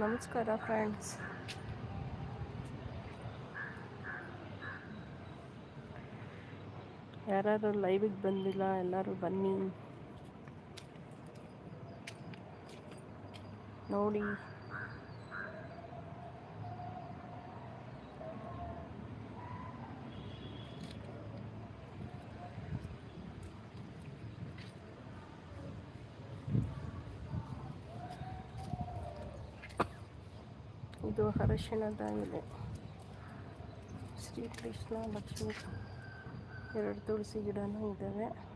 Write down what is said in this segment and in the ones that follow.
ನಮಸ್ಕಾರ ಫ್ರೆಂಡ್ಸ್ ಯಾರು ಲೈವಿಗೆ ಬಂದಿಲ್ಲ ಎಲ್ಲರೂ ಬನ್ನಿ. ನೋಡಿ ಇದು ಅರಶಿಣದ ಶ್ರೀಕೃಷ್ಣ ಲಕ್ಷ್ಮಿ. ಎರಡು ತುಳಸಿ ಗಿಡನೂ ಇದ್ದಾವೆ.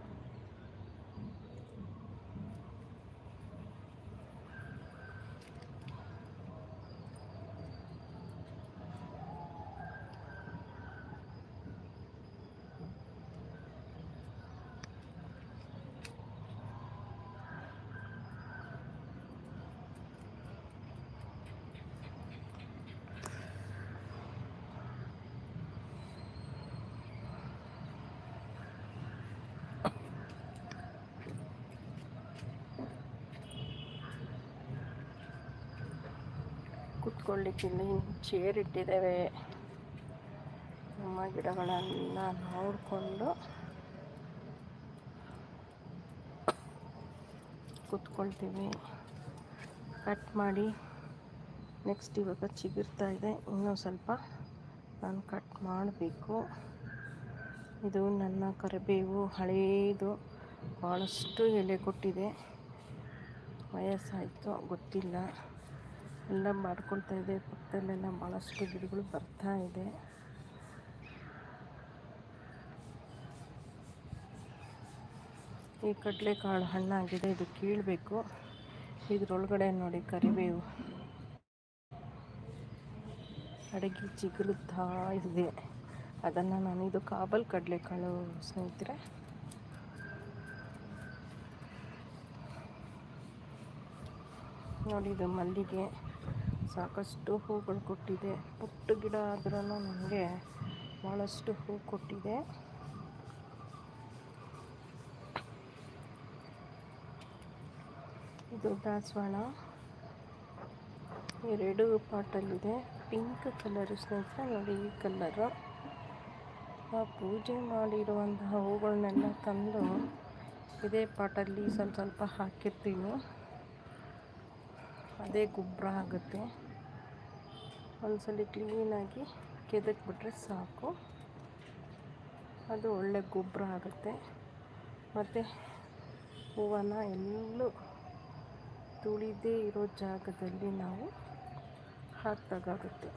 ಕುತ್ಕೊಳ್ಳಿಕ್ಕೆ ಇಲ್ಲಿ ಚೇರ್ ಇಟ್ಟಿದ್ದೇವೆ. ನಮ್ಮ ಗಿಡಗಳನ್ನ ನೋಡಿಕೊಂಡು ಕೂತ್ಕೊಳ್ತೀವಿ. ಕಟ್ ಮಾಡಿ ನೆಕ್ಸ್ಟ್ ಇವಾಗ ಚಿಗುರ್ತಾ ಇದೆ. ಇನ್ನೂ ಸ್ವಲ್ಪ ನಾನು ಕಟ್ ಮಾಡಬೇಕು. ಇದು ನನ್ನ ಕರಿಬೇವು ಹಳೇದು. ಭಾಳಷ್ಟು ಎಲೆ ಕೊಟ್ಟಿದೆ. ವಯಸ್ಸಾಯಿತು, ಗೊತ್ತಿಲ್ಲ. ಎಲ್ಲ ಮಾಡ್ಕೊಳ್ತಾ ಇದೆ. ಪಕ್ಕದಲ್ಲೆಲ್ಲ ಭಾಳಷ್ಟು ಗಿಡಗಳು ಬರ್ತಾ ಇದೆ. ಈ ಕಡಲೆಕಾಳು ಹಣ್ಣಾಗಿದೆ ಇದು ಕೀಳಬೇಕು. ಇದರೊಳಗಡೆ ನೋಡಿ ಕರಿಬೇವು. ಅಡಗಿ ಚಿಗುರುತ್ತಾ ಇದೆ. ಅದನ್ನು ನಾನು ಇದು ಕಾಬಲ್ ಕಡಲೆಕಾಳು ಸ್ನೇಹಿತರೆ. ನೋಡಿ ಇದು ಮಲ್ಲಿಗೆ. ಸಾಕಷ್ಟು ಹೂಗಳು ಕೊಟ್ಟಿದೆ. ಪುಟ್ಟ ಗಿಡ ಆದ್ರೂ ನನಗೆ ಭಾಳಷ್ಟು ಹೂ ಕೊಟ್ಟಿದೆ. ಇದು ದಾಸವಾಳ. ಎರಡು ಪಾಟಲ್ಲಿದೆ. ಪಿಂಕ್ ಕಲರ್ ಸ್ನೇಹಿತರೆ, ನೋಡಿ ಈ ಕಲರು. ಆ ಪೂಜೆ ಮಾಡಿರುವಂತಹ ಹೂಗಳನ್ನೆಲ್ಲ ತಂದು ಇದೇ ಪಾಟಲ್ಲಿ ಸ್ವಲ್ಪ ಸ್ವಲ್ಪ ಹಾಕಿರ್ತೀನಿ. ಅದೇ ಗೊಬ್ಬರ ಆಗುತ್ತೆ. ಒಂದ್ಸಲ ಕ್ಲೀನಾಗಿ ಕೆದಕ್ಬಿಟ್ರೆ ಸಾಕು. ಅದು ಒಳ್ಳೆ ಗೊಬ್ಬರ ಆಗುತ್ತೆ. ಮತ್ತು ಹೂವನ್ನ ಎಲ್ಲೂ ತುಳಿದೇ ಇರೋ ಜಾಗದಲ್ಲಿ ನಾವು ಹಾಕ್ದಾಗುತ್ತೆ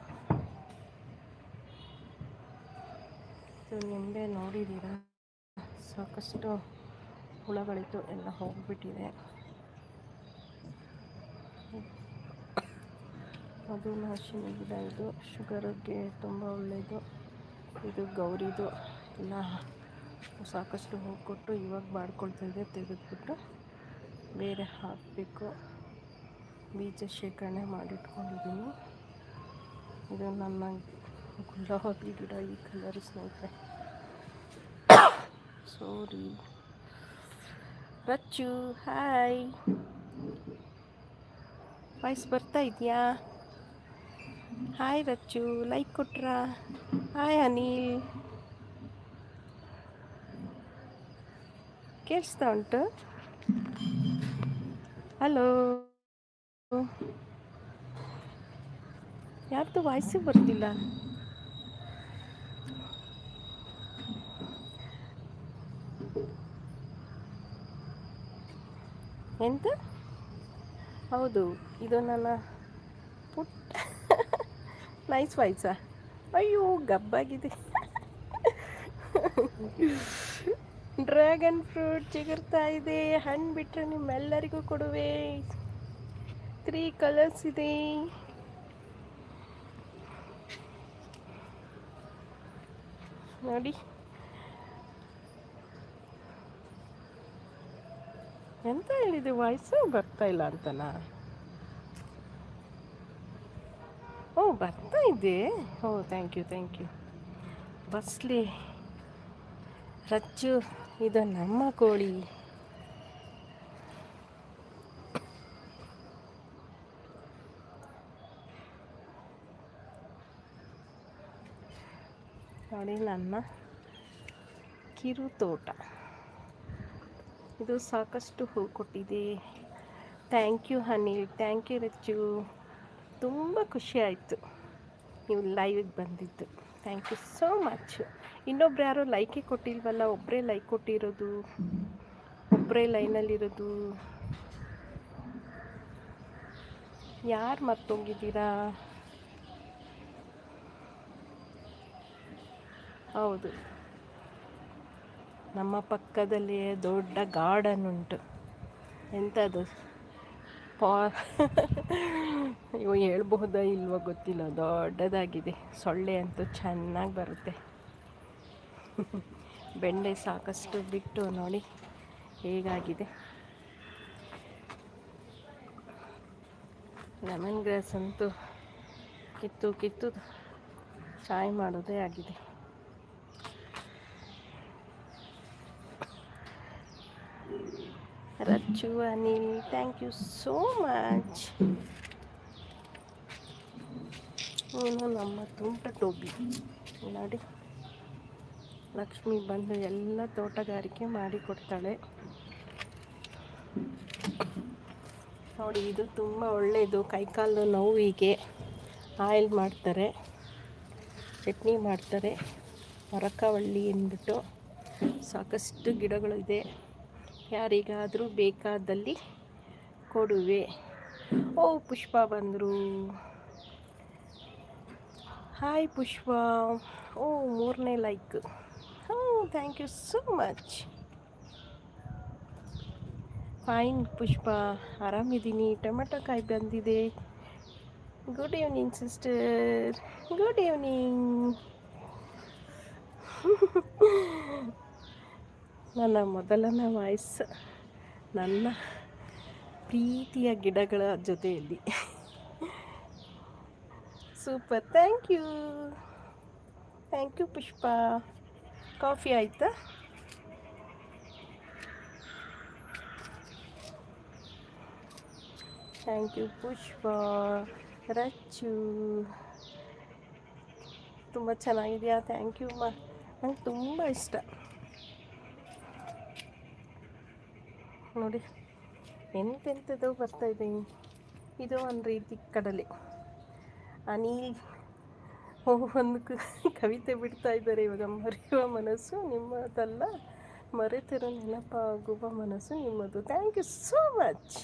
ಇದು ನಿಂಬೆ ನೋಡಿದ್ದೀರಾ? ಸಾಕಷ್ಟು ಹುಳಗಳಿತ್ತು ಎಲ್ಲ ಹೋಗಿಬಿಟ್ಟಿದೆ. ಅದು ನಾಶಿನ ಗಿಡ ಇದು ಶುಗರಿಗೆ ತುಂಬ ಒಳ್ಳೆಯದು ಇದು ಗೌರಿದು. ಎಲ್ಲ ಸಾಕಷ್ಟು ಹೂ ಕೊಟ್ಟು ಇವಾಗ ಬಾಡ್ಕೊಳ್ತಾ ಇದೆ. ತೆಗೆದುಬಿಟ್ಟು ಬೇರೆ ಹಾಕಬೇಕು. ಬೀಜ ಶೇಖರಣೆ ಮಾಡಿಟ್ಕೊಂಡಿದ್ದೀನಿ. ಇದು ನನ್ನ ಗುಲಾಬಿ ಗಿಡ ಈ ಕಲರ್ ಸ್ನೇಹಿತರೆ ಸೋರಿ. ರಚ್ಚು ಹಾಯ್ ವಾಯ್ಸ್ ಬರ್ತಾ ಇದೆಯಾ? ಹಾಯ್ ರಚ್ಚು ಲೈಕ್ ಕೊಟ್ರಾ ಹಾಯ್ ಅನಿಲ್ ಕೇಳಿಸ್ತಾ ಉಂಟು. ಹಲೋ ಯಾರ್ದು ವಾಯ್ಸ್ ಬರ್ತಿಲ್ಲ ಎಂತ? ಹೌದು, ಇದು ನನ್ನ ನೈಸ್ ವಾಯ್ಸ ಅಯ್ಯೋ, ಗಬ್ಬಾಗಿದೆ. ಡ್ರ್ಯಾಗನ್ ಫ್ರೂಟ್ ಚಿಗುರ್ತಾ ಇದೆ. ಹಣ್ಣು ಬಿಟ್ಟರೆ ನಿಮ್ಮೆಲ್ಲರಿಗೂ ಕೊಡುವೆ. ತ್ರೀ ಕಲರ್ಸ್ ಇದೆ. ನೋಡಿ. ಎಂತ ಹೇಳಿದೆ? ವಾಯ್ಸು ಬರ್ತಾ ಇಲ್ಲ ಅಂತನಾ? ಬರ್ತಾ ಇದೆ. ಓ ಥ್ಯಾಂಕ್ ಯು ಥ್ಯಾಂಕ್ ಯು ಬಸ್ಲಿ ರಚ್ಚು ಇದು ನಮ್ಮ ಕೋಳಿ. ನೋಡಿ, ನನ್ನ ಕಿರು ತೋಟ. ಇದು ಸಾಕಷ್ಟು ಹೂ ಕೊಟ್ಟಿದೆ. Thank you honey thank you Rachchu ತುಂಬ ಖುಷಿ ಆಯಿತು ನೀವು ಲೈವಿಗೆ ಬಂದಿದ್ದು. ಥ್ಯಾಂಕ್ ಯು ಸೋ ಮಚ್ ಇನ್ನೊಬ್ರು ಯಾರೋ ಲೈಕೇ ಕೊಟ್ಟಿಲ್ವಲ್ಲ ಒಬ್ಬರೇ ಲೈಕ್ ಕೊಟ್ಟಿರೋದು ಒಬ್ಬರೇ ಲೈನಲ್ಲಿರೋದು ಯಾರು ಮರ್ತೋಗಿದ್ದೀರಾ? ಹೌದು. ನಮ್ಮ ಪಕ್ಕದಲ್ಲಿ ದೊಡ್ಡ ಗಾರ್ಡನ್ ಉಂಟು. ಎಂಥದ್ದು ಪಾ ಇವು ಹೇಳ್ಬಹುದಾ ಇಲ್ವೋ ಗೊತ್ತಿಲ್ಲ, ದೊಡ್ಡದಾಗಿದೆ. ಸೊಳ್ಳೆ ಅಂತೂ ಚೆನ್ನಾಗಿ ಬರುತ್ತೆ. ಬೆಂಡೆ ಸಾಕಷ್ಟು ಬಿಟ್ಟು ನೋಡಿ ಹೇಗಾಗಿದೆ. ಲೆಮನ್ ಗ್ರಾಸ್ ಅಂತೂ ಕಿತ್ತು ಕಿತ್ತು ಚಾಯ್ ಮಾಡೋದೇ ಆಗಿದೆ. Rachchu Anil thank you so much ಏನು ನಮ್ಮ ತುಂಟ ಟೋಬಿ ನೋಡಿ, ಲಕ್ಷ್ಮಿ ಬಂದು ಎಲ್ಲ ತೋಟಗಾರಿಕೆ ಮಾಡಿಕೊಡ್ತಾಳೆ ನೋಡಿ, ಇದು ತುಂಬ ಒಳ್ಳೆಯದು ಕೈಕಾಲು ನೋವಿಗೆ ಆಯಿಲ್ ಮಾಡ್ತಾರೆ, ಚಟ್ನಿ ಮಾಡ್ತಾರೆ. ಮರಕವಳ್ಳಿ ಅಂದ್ಬಿಟ್ಟು ಸಾಕಷ್ಟು ಗಿಡಗಳು ಇದೆ ಯಾರಿಗಾದರೂ ಬೇಕಾದಲ್ಲಿ ಕೊಡುವೆ. ಓ, ಪುಷ್ಪ ಬಂದರು. ಹಾಯ್ ಪುಷ್ಪ. ಓ, ಮೂರನೇ ಲೈಕ್ ಹ್ಞೂ thank you so much fine Pushpa. ಆರಾಮಿದ್ದೀನಿ. Tomato ಕಾಯಿ ಬಂದಿದೆ. Good evening sister good evening ನನ್ನ ಮೊದಲನೇ ವಾಯ್ಸ್ ನನ್ನ ಪ್ರೀತಿಯ ಗಿಡಗಳ ಜೊತೆಯಲ್ಲಿ. Super thank you thank you Pushpa. Coffee ಆಯಿತಾ? Thank you Pushpa. ರಚ್ಚು. ತುಂಬ ಚೆನ್ನಾಗಿದೆಯಾ? ಥ್ಯಾಂಕ್ ಯು ಮಾ ನಂಗೆ ತುಂಬ ಇಷ್ಟ. ನೋಡಿ. ಎಂತೆಂಥದ್ದು ಇದೆ. ಇದು ಒಂದು ರೀತಿ ಕಡಲೆ. ಅನಿಲ್ ಒಂದು ಕವಿತೆ ಬಿಡ್ತಾ ಇದ್ದಾರೆ. ಇವಾಗ ಮರೆಯುವ ಮನಸ್ಸು ನಿಮ್ಮದಲ್ಲ. ಮರೆತಿರೋ ನೆನಪಾಗುವ ಮನಸ್ಸು ನಿಮ್ಮದು. ಥ್ಯಾಂಕ್ ಯು ಸೋ ಮಚ್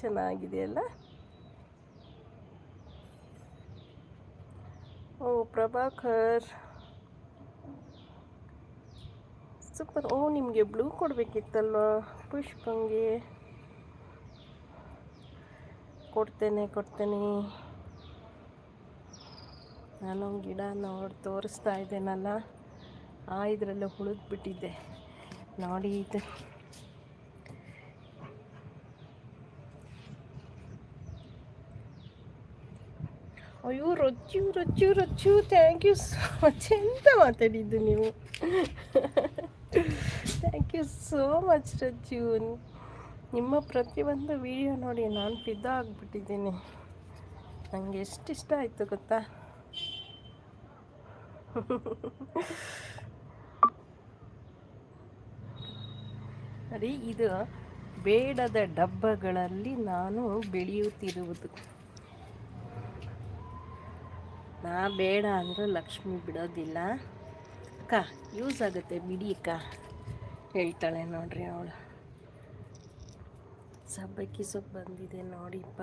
ಚೆನ್ನಾಗಿದೆಯಲ್ಲ ಓ, ಪ್ರಭಾಕರ್. ಸೂಪರ್. ಓ, ನಿಮಗೆ ಬ್ಲೂ ಕೊಡಬೇಕಿತ್ತಲ್ವ? ಪುಷ್ಪಂಗೆ. ಕೊಡ್ತೇನೆ ಕೊಡ್ತೇನೆ. ನಾನು ಗಿಡ ನೋಡಿ, ತೋರಿಸ್ತಾ ಇದ್ದೇನಲ್ಲ ಆ, ಇದರಲ್ಲೇ ಉಳಿದ್ಬಿಟ್ಟಿದ್ದೆ ನೋಡಿ ಇದು. ಅಯ್ಯೋ, ರೊಚ್ಚು ರೊಚ್ಚು ರೊಚ್ಚು. ಥ್ಯಾಂಕ್ ಯು ಸೋ ಮಚ್ ಎಂತ ಮಾತಾಡಿದ್ದು ನೀವು? Thank you so much Rajju ನಿಮ್ಮ ಪ್ರತಿಯೊಂದು ವಿಡಿಯೋ ನೋಡಿ ನಾನು ಫಿದಾ ಆಗಿಬಿಟ್ಟಿದ್ದೀನಿ. ನನಗೆ ಎಷ್ಟು ಇಷ್ಟ ಆಯಿತು ಗೊತ್ತಾ? ಸರಿ, ಇದು ಬೇಡದ ಡಬ್ಬಗಳಲ್ಲಿ ನಾನು ಬೆಳೆಯುತ್ತಿರುವುದು. ನಾ ಬೇಡ ಅಂದರೆ ಲಕ್ಷ್ಮಿ ಬಿಡೋದಿಲ್ಲ. ಅಕ್ಕ ಯೂಸ್ ಆಗುತ್ತೆ ಬಿಡಿ ಅಕ್ಕ, ಹೇಳ್ತಾಳೆ ನೋಡ್ರಿ ಅವಳು. ಸಬ್ಬಕ್ಕಿ ಸೊಪ್ಪು ಬಂದಿದೆ ನೋಡಿಪ್ಪ.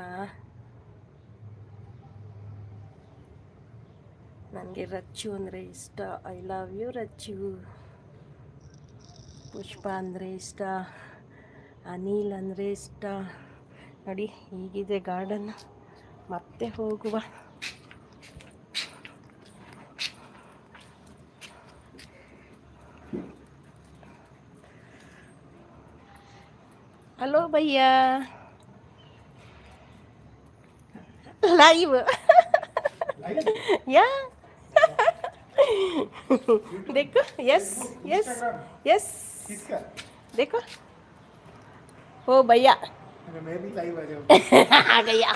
ನನಗೆ ರಚ್ಚು ಅಂದರೆ ಇಷ್ಟ. I love you Rachchu. Pushpa ಅಂದರೆ ಇಷ್ಟ. ಅನಿಲ್ ಅಂದರೆ ಇಷ್ಟ. ನೋಡಿ, ಹೀಗಿದೆ ಗಾರ್ಡನ್ ಮತ್ತೆ ಹೋಗುವ. ಹಲೋ ಭಯ್ಯ लाइव या देखो यस यस यस किसका देखो ओ भैया अरे मैं भी लाइव आ जाऊँ आ गया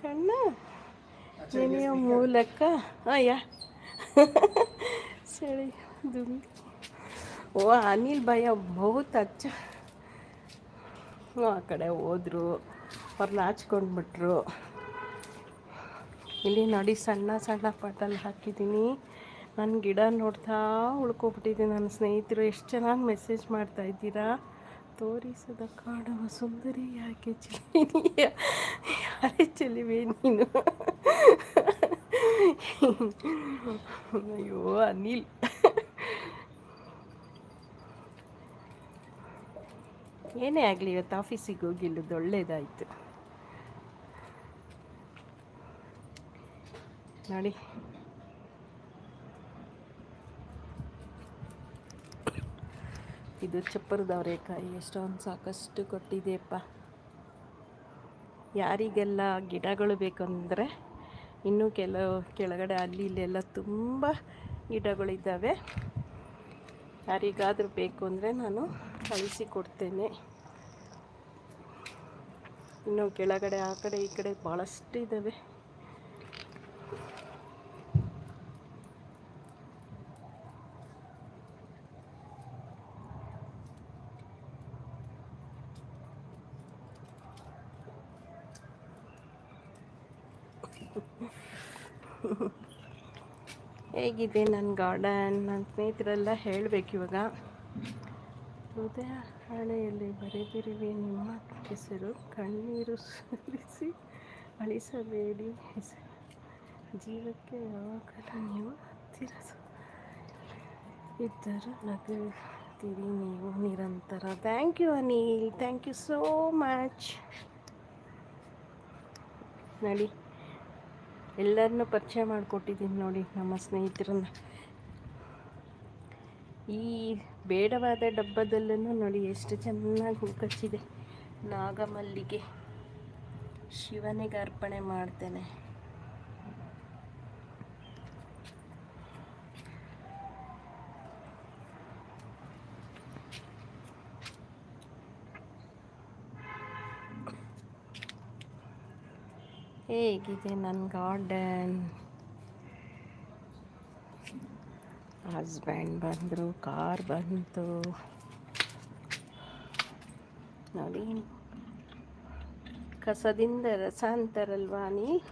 ಕಣ್ಣ ನೆನೆಯೋ ಮೂಲಕ ಅಯ್ಯ ಚಳಿ ದುಂಬಿ ಓ, ಅನಿಲ್ ಭಯ ಬಹುತ್ ಅಚ್ಚ. ಆ ಕಡೆ ಹೋದ್ರು ಅವ್ರನ್ನ ಹಾಚ್ಕೊಂಡ್ಬಿಟ್ರು ಇಲ್ಲಿ ನೋಡಿ, ಸಣ್ಣ ಸಣ್ಣ ಪಾಟಲ್ಲಿ ಹಾಕಿದ್ದೀನಿ. ನನ್ನ ಗಿಡ ನೋಡ್ತಾ ಉಳ್ಕೊಬಿಟ್ಟಿದ್ದೀನಿ ನನ್ನ ಸ್ನೇಹಿತರು. ಎಷ್ಟು ಚೆನ್ನಾಗಿ ಮೆಸೇಜ್ ಮಾಡ್ತಾ ಇದ್ದೀರಾ? ತೋರಿಸದ ಕಾಡುವ ಸುಂದರಿ ಯಾಕೆ ಚಿಲಿಯ ಯಾರೇ ಚೆಲಿವೆ ನೀನು? ಅಯ್ಯೋ, ಅನಿಲ್. ಏನೇ ಆಗಲಿ ಇವತ್ತು ಆಫೀಸಿಗೆ ಹೋಗಿಲ್ಲದು ಒಳ್ಳೇದಾಯಿತು. ನೋಡಿ. ಇದು ಚಪ್ಪರದ ಅವರೆಕಾಯಿ ಎಷ್ಟೊಂದು ಸಾಕಷ್ಟು ಕೊಟ್ಟಿದೆಯಪ್ಪ. ಯಾರಿಗೆಲ್ಲ ಗಿಡಗಳು ಬೇಕಂದರೆ ಇನ್ನೂ ಕೆಲವು ಕೆಳಗಡೆ ಅಲ್ಲಿ ಇಲ್ಲೆಲ್ಲ ತುಂಬ ಗಿಡಗಳಿದ್ದಾವೆ. ಯಾರಿಗಾದರೂ ಬೇಕು ಅಂದರೆ ನಾನು ಕಳಿಸಿ ಕೊಡ್ತೇನೆ. ಇನ್ನು ಕೆಳಗಡೆ, ಆ ಕಡೆ, ಈ ಕಡೆ ಭಾಳಷ್ಟು ಇದ್ದಾವೆ ಹೇಗಿದೆ ನನ್ನ ಗಾರ್ಡನ್ ನನ್ನ ಸ್ನೇಹಿತರೆಲ್ಲ ಹೇಳಬೇಕು ಇವಾಗ. ಹೃದಯ ಹಾಳೆಯಲ್ಲಿ ಬರೆದಿರುವೆ ನಿಮ್ಮ ಹೆಸರು ಕಣ್ಣೀರು ಸುರಿಸಿ ಅಳಿಸಬೇಡಿ ಜೀವಕ್ಕೆ ಯಾವಾಗಲೂ ನೀವು ಹತ್ತಿರ ಇದ್ದರೂ ನಗುತ್ತೀರಿ ನೀವು ನಿರಂತರ. Thank you Anil thank you so much ನಡಿ. ಎಲ್ಲರನ್ನೂ ಪರಿಚಯ ಮಾಡಿಕೊಟ್ಟಿದ್ದೀನಿ ನೋಡಿ ನಮ್ಮ ಸ್ನೇಹಿತರನ್ನ. ಈ ಬೇಡವಾದ ಡಬ್ಬದಲ್ಲೂ ನೋಡಿ ಎಷ್ಟು ಚೆನ್ನಾಗಿ ಹೂ ಕಚ್ಚಿದೆ ನಾಗಮಲ್ಲಿಗೆ ಶಿವನಿಗೆ ಅರ್ಪಣೆ ಮಾಡ್ತೇನೆ. ಹೇಗಿದೆ ನನ್ನ ಗಾರ್ಡನ್? ಹಸ್ಬೆಂಡ್ ಬಂದರು, ಕಾರ್ ಬಂತು. ನೋಡಿ, ಕಸದಿಂದ ರಸ ಅಂತಾರಲ್ವಾನಿ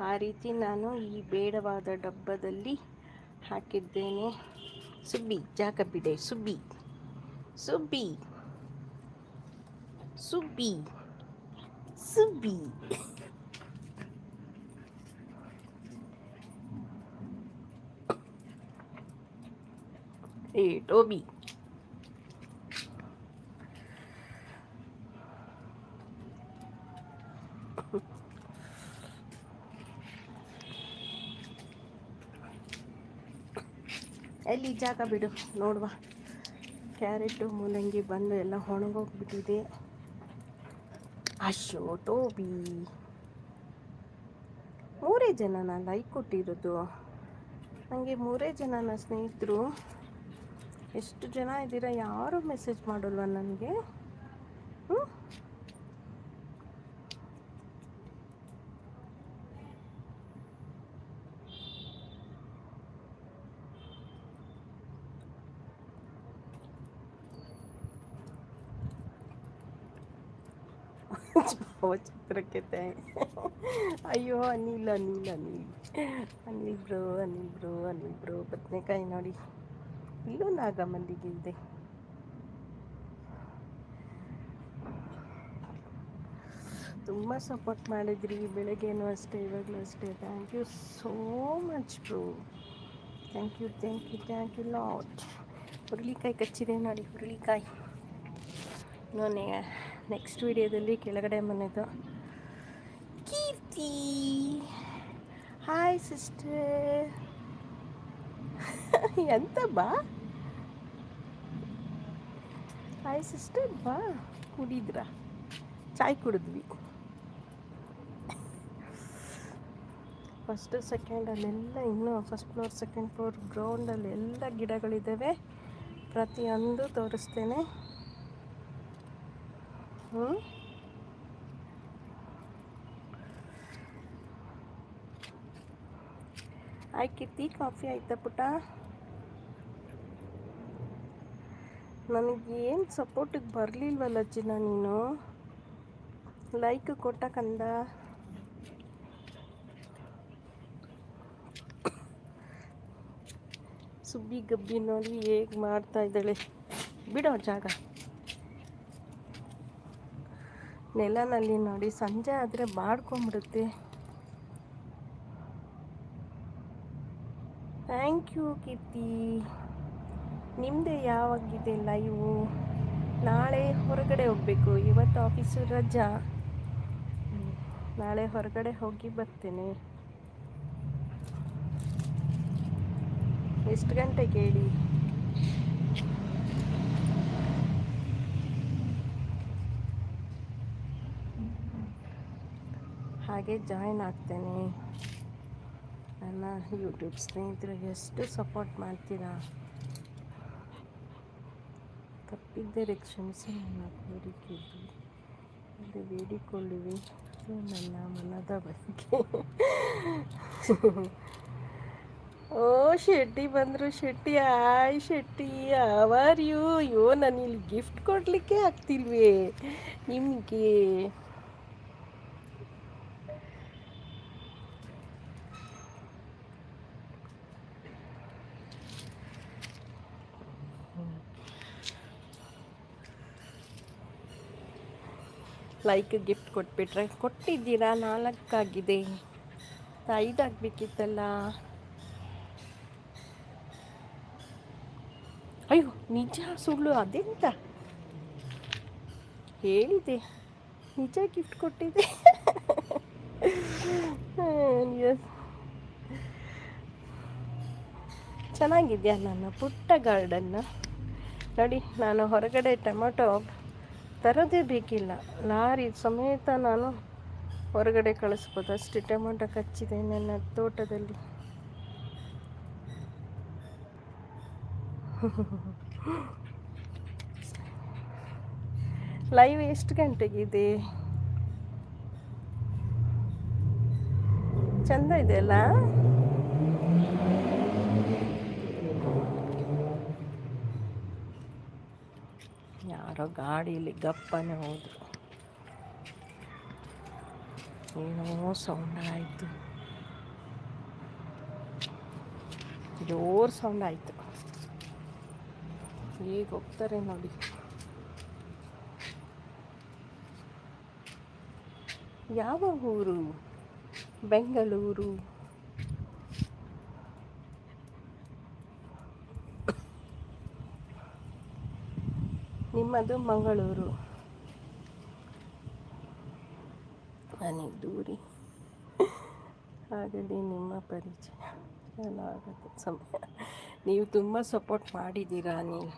ಆ ರೀತಿ ನಾನು ಈ ಬೇಡವಾದ ಡಬ್ಬದಲ್ಲಿ ಹಾಕಿದ್ದೇನೆ. ಸುಬ್ಬಿ ಜಾಗ ಬಿಡೆ ಸುಬ್ಬಿ. ಸುಬ್ಬಿ. ಸುಬ್ಬಿ. ಸುಬ್ಬಿ. ಏ ಟೋಬಿ ಎಲ್ಲಿ ಜಾಗ ಬಿಡು, ನೋಡುವ. ಕ್ಯಾರೆಟು ಮೂಲಂಗಿ ಬಂದು ಎಲ್ಲ ಒಣಗೋಗ್ಬಿಟ್ಟಿದೆ. ಅಶೋ ಟೋಬಿ. ಮೂರೇ ಜನನ ನಾನು ಲೈಕ್ ಕೊಟ್ಟಿರೋದು. ನನಗೆ ಮೂರೇ ಜನನ ಸ್ನೇಹಿತರು ಎಷ್ಟು ಜನ ಇದ್ದೀರಾ? ಯಾರು ಮೆಸೇಜ್ ಮಾಡಲ್ವ ನನಗೆ? ಹ್ಞೂ ಚಿತ್ರಕ್ಕೆ ಅಯ್ಯೋ, Anil Anil Anil. Anil bro Anil bro Anil bro. ಬದನೆಕಾಯಿ ನೋಡಿ. ಇಲ್ಲೂ ನಾಗಮಲ್ಲಿಗೆ ತುಂಬ ಸಪೋರ್ಟ್ ಮಾಡಿದ್ರಿ ಬೆಳಗ್ಗೆನೂ ಅಷ್ಟೇ, ಇವಾಗಲೂ ಅಷ್ಟೇ. Thank you so much bro thank you thank you thank you lot ಹುರುಳಿಕಾಯಿ ಕಚ್ಚಿದೆ ನೋಡಿ, ಹುರುಳಿಕಾಯಿ. ನಾನು ನೆಕ್ಸ್ಟ್ ವಿಡಿಯೋದಲ್ಲಿ ಕೆಳಗಡೆ ಮನೆದು. ಕೀರ್ತಿ. ಹಾಯ್ ಸಿಸ್ಟರ್ ಎಂತ ಬಾ? ಹಾಯ್ ಸಿಸ್ಟರ್ ಬಾ, ಕುಡಿದ್ರ. ಚಾಯ್ ಕುಡಿದ್ವಿ. ಫಸ್ಟ್ ಸೆಕೆಂಡಲ್ಲೆಲ್ಲ ಇನ್ನೂ ಫಸ್ಟ್ ಫ್ಲೋರ್ ಸೆಕೆಂಡ್ ಫ್ಲೋರ್ ಗ್ರೌಂಡಲ್ಲಿ ಎಲ್ಲ ಗಿಡಗಳಿದ್ದಾವೆ ಪ್ರತಿಯೊಂದು ತೋರಿಸ್ತೇನೆ. ಹ್ಞೂ ಆಯ್ಕೆ ಟೀ ಕಾಫಿ ಆಯ್ತಾ ಪುಟ? ನನಗೆ ಏನು ಸಪೋರ್ಟಿಗೆ ಬರಲಿಲ್ವಲ್ಲ ಚಿನ್ನ ನೀನು? ಲೈಕ್ ಕೊಟ್ಟ ಕಂದ. ಸುಬ್ಬಿ ಗಬ್ಬಿ ನೋಡಿ ಹೇಗೆ ಮಾಡ್ತಾ ಇದ್ದಾಳೆ. ಬಿಡೋ ಜಾಗ. ನೆಲನಲ್ಲಿ ನೋಡಿ ಸಂಜೆ ಆದರೆ ಬಾಡ್ಕೊಂಬಿಡುತ್ತೆ ಥ್ಯಾಂಕ್ ಯು ಕೀರ್ತಿ. ನಿಮ್ಮದೇ ಯಾವಾಗಿದೆ ಲೈವು ನಾಳೆ ಹೊರಗಡೆ ಹೋಗಬೇಕು. ಇವತ್ತು ಆಫೀಸು ರಜಾ. ನಾಳೆ ಹೊರಗಡೆ ಹೋಗಿ ಬರ್ತೇನೆ. ಎಷ್ಟು ಗಂಟೆಗೆ ಹೇಳಿ? ಹಾಗೆ ಜಾಯ್ನ್ ಆಗ್ತೇನೆ. ನನ್ನ ಯೂಟ್ಯೂಬ್ ಸ್ನೇಹಿತರು ಎಷ್ಟು ಸಪೋರ್ಟ್ ಮಾಡ್ತೀರಾ? ತಪ್ಪಿದ್ದರೆ ಕ್ಷಮಿಸಿ ನನ್ನ ಕೋರಿಕೆದು ಅದು ಬೇಡಿಕೊಳ್ಳುವೆ. ನನ್ನ ಮನದ ಬಗ್ಗೆ. ಓ, ಶೆಟ್ಟಿ ಬಂದರು. Shetty, hi Shetty how are you? ಅಯ್ಯೋ ನಾನು ಇಲ್ಲಿ ಗಿಫ್ಟ್ ಕೊಡಲಿಕ್ಕೆ ಆಗ್ತಿಲ್ವೇ? ನಿಮಗೆ? ಲೈಕ್ ಗಿಫ್ಟ್ ಕೊಟ್ಬಿಟ್ರೆ, ಕೊಟ್ಟಿದ್ದೀರಾ? ನಾಲ್ಕಾಗಿದೆ. ಐದಾಗಬೇಕಿತ್ತಲ್ಲ. ಅಯ್ಯೋ, ನಿಜ ಸುಳ್ಳು ಅದೆಂತ? ಹೇಳಿದೆ. ನಿಜ ಗಿಫ್ಟ್ ಕೊಟ್ಟಿದೆ ಎಸ್ ಚೆನ್ನಾಗಿದೆಯಾ ನನ್ನ ಪುಟ್ಟ ಗಾರ್ಡನ್ನ ನೋಡಿ, ನಾನು ಹೊರಗಡೆ ಟೊಮೆಟೊ ತರೋದೇ ಬೇಕಿಲ್ಲ. ಲಾರಿ ಸಮೇತ ನಾನು ಹೊರಗಡೆ ಕಳಿಸ್ಬೋದು. ಅಷ್ಟು ಟೊಮೊಟೊ ಕಚ್ಚಿದೆ ನನ್ನ ತೋಟದಲ್ಲಿ. ಲೈವ್ ಎಷ್ಟು ಗಂಟೆಗಿದೆ? ಚಂದ ಇದೆಯಲ್ಲ? ಯಾರೋ ಗಾಡೀಲಿ ಗಪ್ಪನೆ ಹೋದ್ರು. ಏನೋ ಸೌಂಡ್ ಆಯಿತು. ಜೋರು ಸೌಂಡ್ ಆಯಿತು. ಈಗ ಹೋಗ್ತಾರೆ ನೋಡಿ. ಯಾವ ಊರು? ಬೆಂಗಳೂರು. ನಿಮ್ಮದು ಮಂಗಳೂರು. ನನಗೆ ದೂರಿ. ಆಗಲಿ ನಿಮ್ಮ ಪರಿಚಯ. ಆಗುತ್ತೆ ಸಮಯ. ನೀವು ತುಂಬ ಸಪೋರ್ಟ್ ಮಾಡಿದ್ದೀರಾ ನೀವು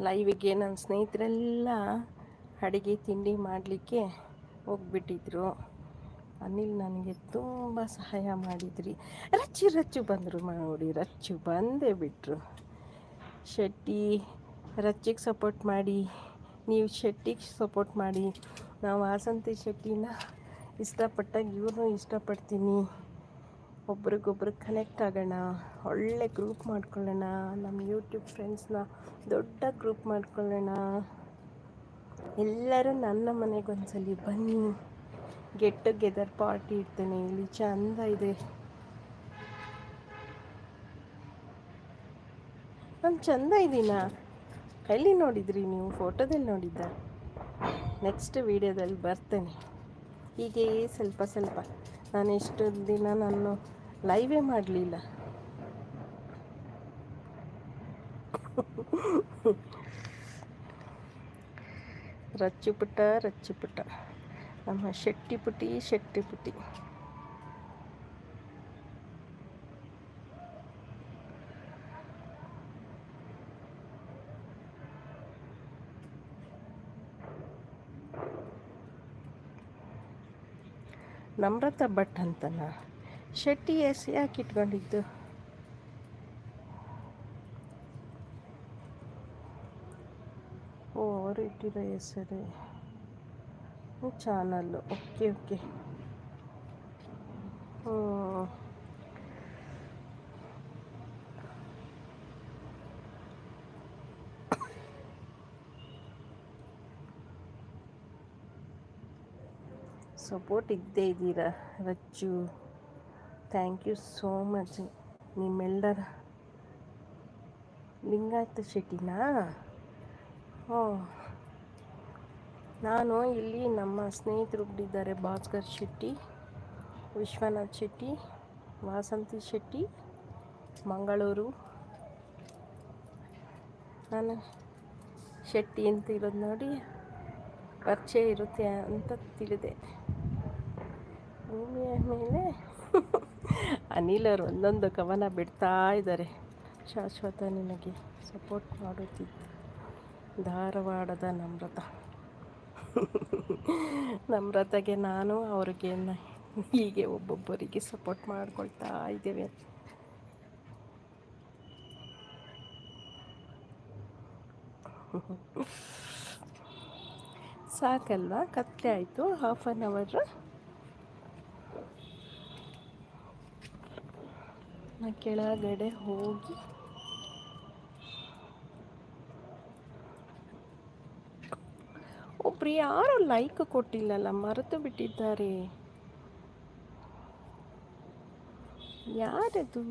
ಲೈವಿಗೆ ನನ್ನ ಸ್ನೇಹಿತರೆಲ್ಲ ಅಡುಗೆ, ತಿಂಡಿ ಮಾಡಲಿಕ್ಕೆ ಹೋಗ್ಬಿಟ್ಟಿದ್ರು. ಅನಿಲ್ ನನಗೆ ತುಂಬ ಸಹಾಯ ಮಾಡಿದ್ರಿ. ರಚ್ಚು ರಚ್ಚು ಬಂದರು ನೋಡಿ. ರಚ್ಚು ಬಂದೇ ಬಿಟ್ಟರು ಶೆಟ್ಟಿ ರಚ್ಚಿಗೆ ಸಪೋರ್ಟ್ ಮಾಡಿ, ನೀವು ಶೆಟ್ಟಿಗೆ ಸಪೋರ್ಟ್ ಮಾಡಿ. ನಾವು ವಾಸಂತಿ ಶೆಟ್ಟಿನ ಇಷ್ಟಪಟ್ಟಾಗ ಇವ್ರನ್ನೂ ಇಷ್ಟಪಡ್ತೀನಿ. ಒಬ್ರಿಗೊಬ್ರು ಕನೆಕ್ಟ್ ಆಗೋಣ, ಒಳ್ಳೆ ಗ್ರೂಪ್ ಮಾಡ್ಕೊಳ್ಳೋಣ, ನಮ್ಮ ಯೂಟ್ಯೂಬ್ ಫ್ರೆಂಡ್ಸ್ನ ದೊಡ್ಡ ಗ್ರೂಪ್ ಮಾಡ್ಕೊಳ್ಳೋಣ. ಎಲ್ಲರೂ ನನ್ನ ಮನೆಗೆ ಒಂದ್ಸಲಿ ಬನ್ನಿ. ಗೆಟ್ ಟುಗೆದರ್ ಪಾರ್ಟಿ ಇರ್ತೇನೆ ಇಲ್ಲಿ ಚಂದ ಇದೆ. ನಾನು ಚಂದ ಇದ್ದೀನಾ? ಎಲ್ಲಿ ನೋಡಿದ್ರಿ ನೀವು? ಫೋಟೋದಲ್ಲಿ ನೋಡಿದ್ದ? ನೆಕ್ಸ್ಟ್ ವೀಡಿಯೋದಲ್ಲಿ ಬರ್ತೇನೆ. ಹೀಗೆ ಸ್ವಲ್ಪ ಸ್ವಲ್ಪ. ನಾನು ಎಷ್ಟು ದಿನ ನಾನು ಲೈವೇ ಮಾಡಲಿಲ್ಲ. ರಚ್ಚು ಪುಟ್ಟ ರಚ್ಚು ಪುಟ್ಟ ನಮ್ಮ ಶೆಟ್ಟಿ ಪುಟಿ ಶೆಟ್ಟಿ ಪುಟಿ ನಮ್ರತಾ ಭಟ್ ಅಂತನ? ಶೆಟ್ಟಿ ಎಸ್ ಯಾಕೆ ಇಟ್ಕೊಂಡಿದ್ದು? ಓ ಅವರು ಇಟ್ಟಿರೋ ಚಾನಲ್ಲು. Okay okay. ಹ್ಞೂ ಸಪೋರ್ಟ್ ಇದ್ದೇ ಇದ್ದೀರ Rachchu thank you so much. ನಿಮ್ಮೆಲ್ಲರ ಲಿಂಗಾಯತ ಶೆಟ್ಟಿನಾ? ಹ್ಞೂ. ನಾನು ಇಲ್ಲಿ ನಮ್ಮ ಸ್ನೇಹಿತರು ಇದ್ದಾರೆ ಭಾಸ್ಕರ್ ಶೆಟ್ಟಿ, ವಿಶ್ವನಾಥ್ ಶೆಟ್ಟಿ, ವಾಸಂತಿ ಶೆಟ್ಟಿ, ಮಂಗಳೂರು. ನಾನು ಶೆಟ್ಟಿ ಅಂತ ಇರೋದು ನೋಡಿ, ಪರಿಚಯ ಇರುತ್ತೆ ಅಂತ ತಿಳಿದೆ. ಭೂಮಿಯ ಮೇಲೆ. ಅನಿಲರು ಒಂದೊಂದು ಕವನ ಬಿಡ್ತಾ ಇದ್ದಾರೆ. ಶಾಶ್ವತ ನಿನಗೆ ಸಪೋರ್ಟ್ ಮಾಡುತ್ತಿದ್ದ ಧಾರವಾಡದ ನಮ್ರತ. ನಮ್ರತೆಗೆ ನಾನು ಅವ್ರಿಗೆ ಹೀಗೆ ಒಬ್ಬೊಬ್ಬರಿಗೆ ಸಪೋರ್ಟ್ ಮಾಡ್ಕೊಳ್ತಾ ಇದ್ದೇವೆ. ಸಾಕಲ್ವಾ? ಕತ್ತೆ ಆಯಿತು. ಹಾಫ್ ಆನ್ ಅವರ್ ನಾ ಕೆಳಗಡೆ ಹೋಗಿ. ಒಬ್ರು ಯಾರು ಲೈಕ್ ಕೊಟ್ಟಿಲ್ಲಲ್ಲ, ಮರೆತು ಬಿಟ್ಟಿದ್ದಾರೆ. ಯಾರದು?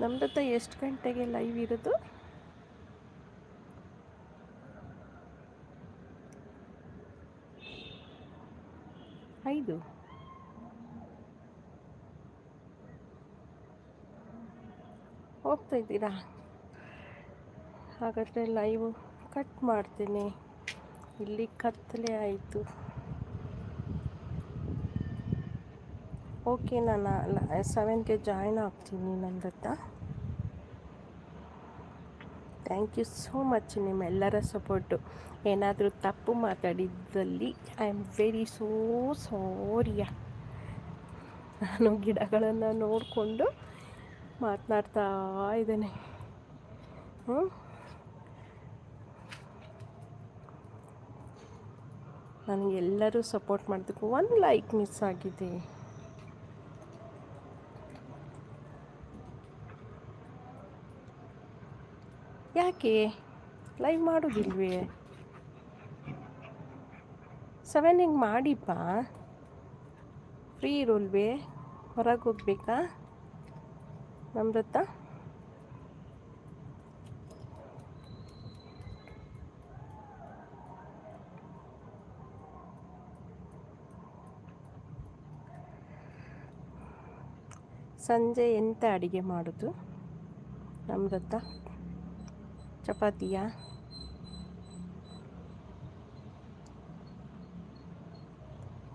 ನಮ್ದತ್ತ ಎಷ್ಟು ಗಂಟೆಗೆ ಲೈವ್ ಇರೋದು? ಐದು ಹೋಗ್ತಾ ಇದ್ದೀರಾ? ಹಾಗಾದರೆ ಲೈವ್ ಕಟ್ ಮಾಡ್ತೀನಿ. ಇಲ್ಲಿ ಕತ್ತಲೆ ಆಯಿತು. ಓಕೆ ನಾನು ಸೆವೆನ್ಗೆ ಜಾಯ್ನ್ ಆಗ್ತೀನಿ ನಂದತ್ತ ಥ್ಯಾಂಕ್ ಯು ಸೋ ಮಚ್ ನಿಮ್ಮೆಲ್ಲರ ಸಪೋರ್ಟು. ಏನಾದರೂ ತಪ್ಪು ಮಾತಾಡಿದ್ದಲ್ಲಿ, ಐ ಆಮ್ ವೆರಿ ಸೋ ಸಾರಿಯ ನಾನು ಗಿಡಗಳನ್ನು ನೋಡಿಕೊಂಡು ಮಾತನಾಡ್ತಾ ಇದ್ದೇನೆ. ಹ್ಞೂ ನನಗೆಲ್ಲರೂ ಸಪೋರ್ಟ್ ಮಾಡೋದಕ್ಕೂ ಒಂದು ಲೈಕ್ ಮಿಸ್ ಆಗಿದೆ. ಯಾಕೆ? ಲೈವ್ ಮಾಡೋದಿಲ್ವೇ? ಸೆವೆನಿಂಗ್ ಮಾಡಿಪ್ಪ? ಫ್ರೀ ಇರೋಲ್ವೇ? ಹೊರಗೆ ಹೋಗ್ಬೇಕಾ? ನಮ್ರತ ಸಂಜೆ ಎಂತ ಅಡಿಗೆ ಮಾಡೋದು? ನಮ್ರತ ಚಪಾತಿಯಾ?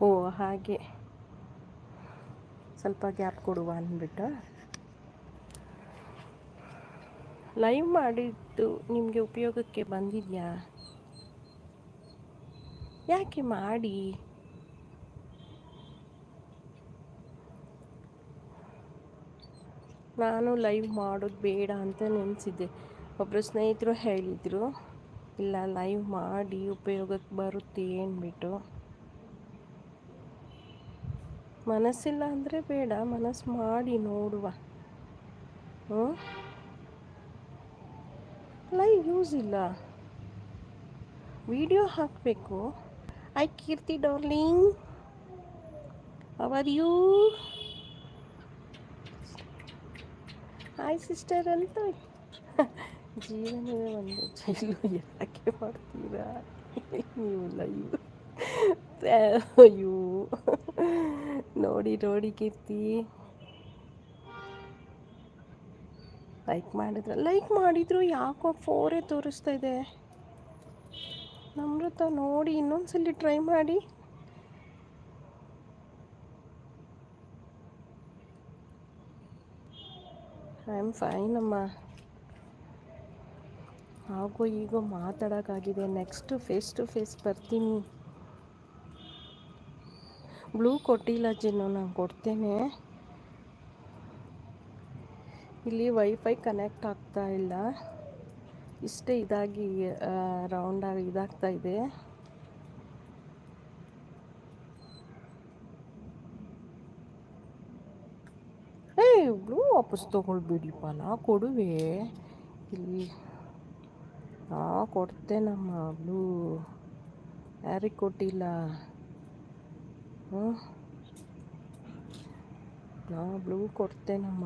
ಓ, ಹಾಗೆ. ಸ್ವಲ್ಪ ಗ್ಯಾಪ್ ಕೊಡುವ ಅಂದ್ಬಿಟ್ಟು. ಲೈವ್ ಮಾಡಿದ್ದು ನಿಮಗೆ ಉಪಯೋಗಕ್ಕೆ ಬಂದಿದೆಯಾ? ಯಾಕೆ ಮಾಡಿ? ನಾನು ಲೈವ್ ಮಾಡೋದು ಬೇಡ ಅಂತ ನೆನೆಸಿದ್ದೆ. ಒಬ್ಬರು ಸ್ನೇಹಿತರು ಹೇಳಿದರು, ಇಲ್ಲ ಲೈವ್ ಮಾಡಿ ಉಪಯೋಗಕ್ಕೆ ಬರುತ್ತೆ ಅಂದ್ಬಿಟ್ಟು. ಮನಸ್ಸಿಲ್ಲ ಅಂದರೆ ಬೇಡ, ಮನಸ್ಸು ಮಾಡಿ ನೋಡುವ. ಹ್ಞೂ ಲೈವ್ ಯೂಸ್ ಇಲ್ಲ. ವಿಡಿಯೋ ಹಾಕಬೇಕು. Hi Keerthi darling how are you? Hi sister ಅಂತ. ಜೀವನವೇ ಒಂದು ಜೈಲು ಯಾಕೆ ಮಾಡ್ತೀರಾ? ನೀವು ಲೈವ್ ಅಯ್ಯೋ. ನೋಡಿ ನೋಡಿ, ಕೀರ್ತಿ. ಲೈಕ್ ಮಾಡಿದ್ರೆ, ಲೈಕ್ ಮಾಡಿದ್ರು ಯಾಕೋ ಫೋರೇ ತೋರಿಸ್ತಾ ಇದೆ. ನಮ್ರತ ನೋಡಿ, ಇನ್ನೊಂದ್ಸಲಿ ಟ್ರೈ ಮಾಡಿ. ಐ ಆಮ್ ಫೈನ್ ಅಮ್ಮ. ಆಗೋ ಈಗೋ ಮಾತಾಡೋಕ್ಕಾಗಿದೆ. ನೆಕ್ಸ್ಟ್ ಫೇಸ್ ಟು ಫೇಸ್ ಬರ್ತೀನಿ. ಬ್ಲೂ ಕೊಟ್ಟಿಲ್ಲ ಜಿನ್ನು ನಾನು ಕೊಡ್ತೇನೆ. ಇಲ್ಲಿ ವೈಫೈ ಕನೆಕ್ಟ್ ಆಗ್ತಾ ಇಲ್ಲ. ಇಷ್ಟೇ ಇದಾಗಿ ರೌಂಡಾಗಿ ಇದಾಗ್ತಾ ಇದೆ. ಏಯ್, ಬ್ಲೂ ವಾಪಸ್ ತೊಗೊಳ್ಬಿಡಿಪ್ಪ, ನಾ ಕೊಡುವೆ. ಇಲ್ಲಿ ನಾ ಕೊಡ್ತೇನಮ್ಮ ಬ್ಲೂ. ಯಾರಿಗೆ ಕೊಟ್ಟಿಲ್ಲ? ಹ್ಞೂ ನಾ ಬ್ಲೂ ಕೊಡ್ತೇನಮ್ಮ.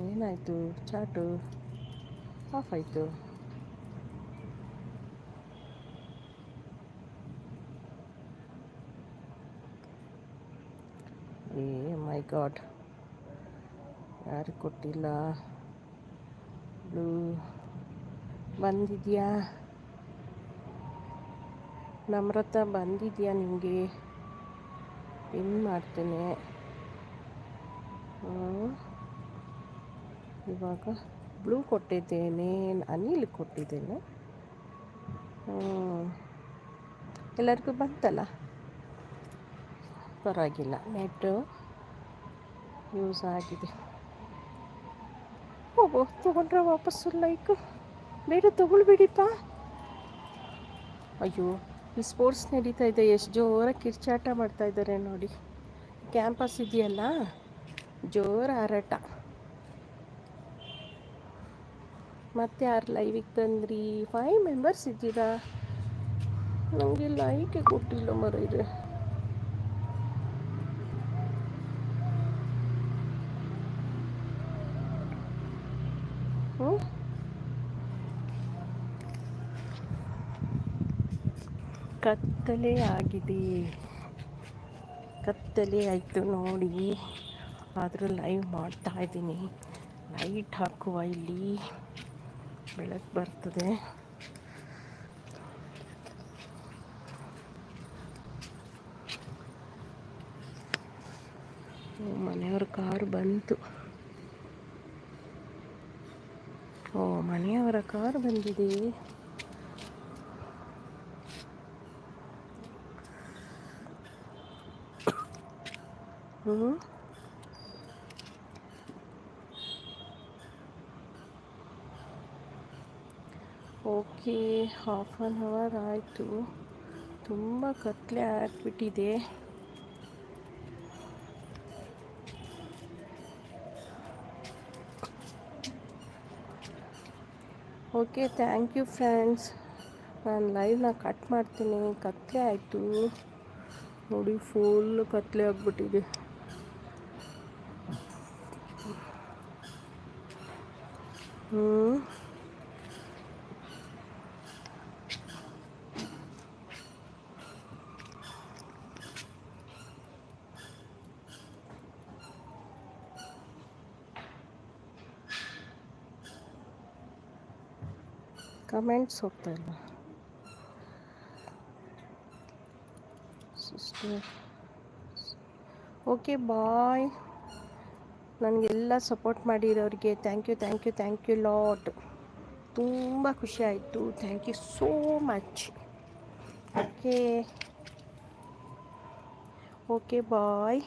ಏನಾಯಿತು? ಚಾಟು? ಆಫ್ ಆಯಿತು. ಏ ಮೈ ಗಾಡ್. ಯಾರಿಗೆ ಕೊಟ್ಟಿಲ್ಲ? ಬ್ಲೂ ಬಂದಿದೆಯಾ ನಮ್ರತ ಬಂದಿದೆಯಾ ನಿಮಗೆ ಪಿನ್ ಮಾಡ್ತೇನೆ. ಇವಾಗ ಬ್ಲೂ ಕೊಟ್ಟಿದ್ದೇನೆ, ಅನಿಲ್ ಕೊಟ್ಟಿದ್ದೇನೆ. ಎಲ್ಲರಿಗೂ ಬಂತಲ್ಲ? ಪರವಾಗಿಲ್ಲ ನೆಟ್ಟು ಯೂಸ್ ಆಗಿದೆ. ಹೋಗು ತೊಗೊಂಡ್ರೆ ವಾಪಸ್ಸು ಲೈಕ್ ಬೇಡ ತೊಗೊಳ್ಬೇಡಿಪ್ಪ ಅಯ್ಯೋ, ಈ ಸ್ಪೋರ್ಟ್ಸ್ ನಡೀತಾ ಇದೆ, ಎಷ್ಟು ಜೋರಾಗಿ ಕಿರ್ಚಾಟ ಮಾಡ್ತಾ ಇದ್ದಾರೆ ನೋಡಿ. ಕ್ಯಾಂಪಸ್ ಇದೆಯಲ್ಲ? ಜೋರ ಹಾರಾಟ. ಮತ್ತೆ ಯಾರು ಲೈವಿಗೆ ತಂದ್ರಿ ಫೈವ್ ಮೆಂಬರ್ಸ್ ಇದ್ದೀರಾ? ನನಗೆ ಲೈಕೆ ಕೊಟ್ಟಿಲ್ಲ ಮರ ಇದೆ ಕತ್ತಲೆ ಆಗಿದೆ. ಕತ್ತಲೆ ಆಯಿತು ನೋಡಿ. ಆದರೂ ಲೈವ್ ಮಾಡ್ತಾ ಇದ್ದೀನಿ. ಲೈಟ್ ಹಾಕುವ ಇಲ್ಲಿ. ಬೆಳಕು ಬರ್ತದೆ. ಮನೆಯವ್ರ ಕಾರ್ ಬಂತು. ಓ, ಮನೆಯವರ ಕಾರ್ ಬಂದಿದೆ. ಓಕೆ ಹಾಫ್ ಆನ್ ಅವರ್ ಆಯಿತು. ತುಂಬ ಕತ್ಲೆ ಆಗಿಬಿಟ್ಟಿದೆ. ಓಕೆ ಥ್ಯಾಂಕ್ ಯು ಫ್ರೆಂಡ್ಸ್ ನಾನು ಲೈವ್ನ ಕಟ್ ಮಾಡ್ತೀನಿ. ಕತ್ಲೆ ಆಯಿತು. ನೋಡಿ ಫುಲ್ ಕತ್ಲೆ ಆಗಿಬಿಟ್ಟಿದೆ. ಹ್ಞೂ ಕಮೆಂಟ್ಸ್ ಹೋಗ್ತಾ ಇಲ್ಲ ಸಿಸ್ಟರ್ ಓಕೆ ಬಾಯ್ ನನಗೆಲ್ಲ support ಮಾಡಿರೋರಿಗೆ thank you thank you thank you lot ತುಂಬ ಖುಷಿ ಆಯಿತು. Thank you so much okay okay bye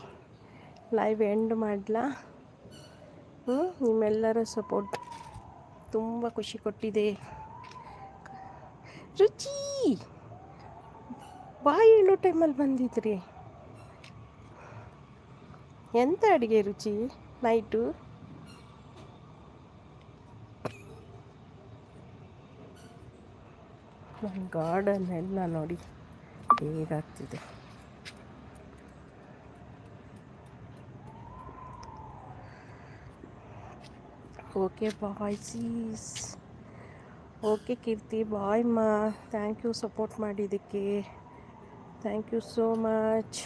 live end ಮಾಡಲಾ? ಹ್ಞೂ ನಿಮ್ಮೆಲ್ಲರ ಸಪೋರ್ಟ್ ತುಂಬ ಖುಷಿ ಕೊಟ್ಟಿದೆ. ರುಚಿ! ಬಾಯ್ ಹೇಳೋ ಟೈಮಲ್ಲಿ ಬಂದಿದ್ರಿ. ಎಂಥ ಅಡುಗೆ ರುಚಿ? ನೈಟು ನನ್ನ ಗಾರ್ಡನ್ ಎಲ್ಲ ನೋಡಿ ಹೇಗಾಗ್ತಿದೆ okay bye sis okay Keerthi bye ಮಾ ಥ್ಯಾಂಕ್ ಯು ಸಪೋರ್ಟ್ ಮಾಡಿದ್ದಕ್ಕೆ. Thank you so much